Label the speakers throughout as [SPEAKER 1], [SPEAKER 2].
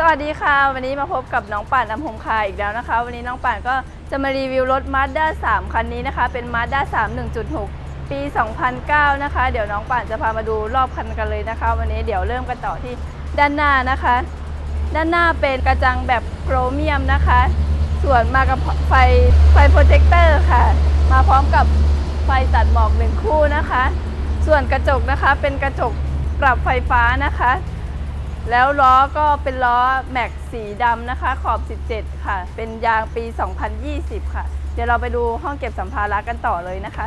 [SPEAKER 1] สวัสดีค่ะ วันนี้มาพบกับน้องป่านอำพงคาอีกแล้วนะคะ วันนี้น้องป่านก็จะมารีวิวรถ Mazda 3 คันนี้นะคะ เป็น Mazda 3 1.6 ปี 2009 นะคะ เดี๋ยวน้องป่านจะพามาดูรอบคันกันเลยนะคะ วันนี้เดี๋ยวเริ่มกันต่อที่ด้านหน้านะคะ ด้านหน้าเป็นกระจังแบบโครเมียมนะคะ ส่วนมากับไฟไฟโปรเจคเตอร์ค่ะ มาพร้อมกับไฟตัดหมอกหนึ่งคู่นะคะ ส่วนกระจกนะคะเป็นกระจกปรับไฟฟ้านะคะ แล้วล้อก็เป็นล้อแม็กสีดำนะคะ ขอบ 17 ค่ะ เป็นยางปี 2020 ค่ะ เดี๋ยวเราไปดูห้องเก็บสัมภาระกันต่อเลยนะคะ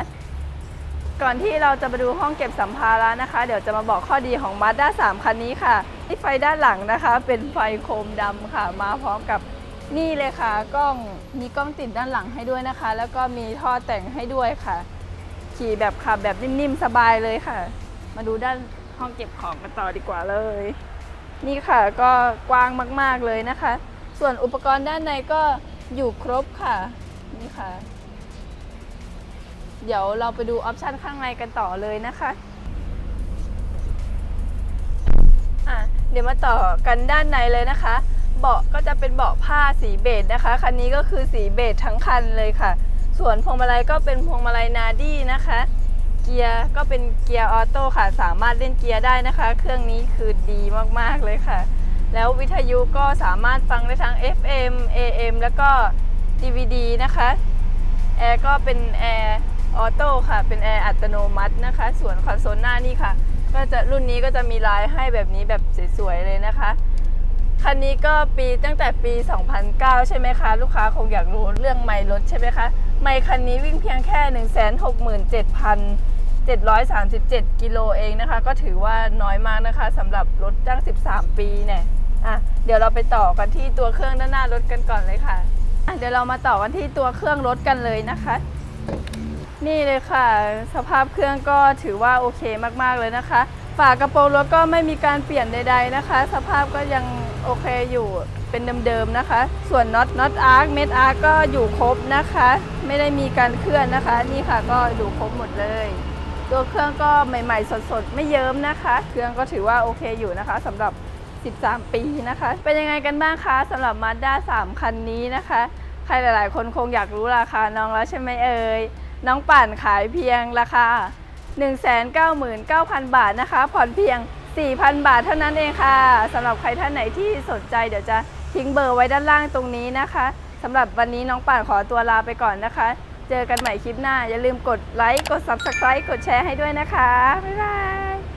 [SPEAKER 1] ก่อนที่เราจะไปดูห้องเก็บสัมภาระนะคะ เดี๋ยวจะมาบอกข้อดีของ Mazda 3 คันนี้ค่ะที่ไฟด้านหลังนะคะ เป็นไฟโคมดำค่ะ มาพร้อมกับนี่เลยค่ะ กล้องมีกล้องติดด้านหลังให้ด้วยนะคะ แล้วก็มีท่อแต่งให้ด้วยค่ะ ขี่แบบขับแบบนิ่มๆสบายเลยค่ะ มาดูด้านห้องเก็บของกันต่อดีกว่าเลย นี่ค่ะก็กว้างมาก ๆ เลยนะคะ ส่วนอุปกรณ์ด้านในก็อยู่ครบค่ะ นี่ค่ะ เดี๋ยวเราไปดูออปชันข้างในกันต่อเลยนะคะอะเดี๋ยวมาต่อกันด้านในเลยนะคะ เบาะก็จะเป็นเบาะผ้าสีเบจนะคะ คันนี้ก็คือสีเบจทั้งคันเลยค่ะ ส่วนพวงมาลัยก็เป็นพวงมาลัยนาดี้นะคะ กียร์ก็เป็นเกียร์ออโต้ค่ะ สามารถเล่นเกียร์ได้นะคะ เครื่องนี้คือดีมากๆเลยค่ะ แล้ววิทยุก็สามารถฟังได้ทั้ง FM AM แล้วก็ DVD นะคะแอร์ก็เป็นแอร์ออโต้ค่ะ เป็นแอร์อัตโนมัตินะคะ ส่วนคอนโซลหน้านี่ค่ะ ก็จะรุ่นนี้ก็จะมีลายให้แบบนี้แบบสวยๆเลยนะคะคันนี้ก็ปีตั้งแต่ปี 2009 ใช่ไหมคะ ลูกค้าคงอยากรู้เรื่องไมล์รถใช่ไหมคะ ไมล์คันนี้วิ่งเพียงแค่ 737 กิโลเองนะคะ ก็ถือว่าน้อยมากนะคะสำหรับรถจ้าง13 ปีเนี่ยอะเดี๋ยวเราไปต่อกันที่ตัวเครื่องด้านหน้ารถกันก่อนเลยค่ะอะ เดี๋ยวเรามาต่อกันที่ตัวเครื่องรถกันเลยนะคะ นี่เลยค่ะ สภาพเครื่องก็ถือว่าโอเคมากๆเลยนะคะ ฝากระโปรงรถก็ไม่มีการเปลี่ยนใด ๆนะคะ สภาพก็ยังโอเคอยู่เป็นเดิมๆนะคะ ส่วนน็อตน็อตอาร์คเม็ดอาร์คก็อยู่ครบนะคะ ไม่ได้มีการเคลื่อนนะคะ นี่ค่ะก็อยู่ครบหมดเลย ตัวเครื่องก็ใหม่ ๆ สดๆ ไม่เยิ้มนะคะ เครื่องก็ถือว่าโอเคอยู่นะคะสำหรับ 13 ปีนะคะ เป็นยังไงกันบ้างคะสำหรับ Mazda 3 คันนี้นะคะ ใครหลายๆ คนคงอยากรู้ราคาน้องแล้วใช่ไหมเอ่ยน้องป่านขายเพียงราคา 199,000 บาทนะคะผ่อนเพียง 4,000 บาทเท่านั้นเองค่ะสำหรับใครท่านไหนที่สนใจเดี๋ยวจะทิ้งเบอร์ไว้ด้านล่างตรงนี้นะคะสำหรับวันนี้น้องป่านขอตัวลาไปก่อนนะคะ เจอกันใหม่คลิปหน้า อย่าลืมกดไลค์ กด Subscribe กดแชร์ให้ด้วยนะคะ บ๊ายบาย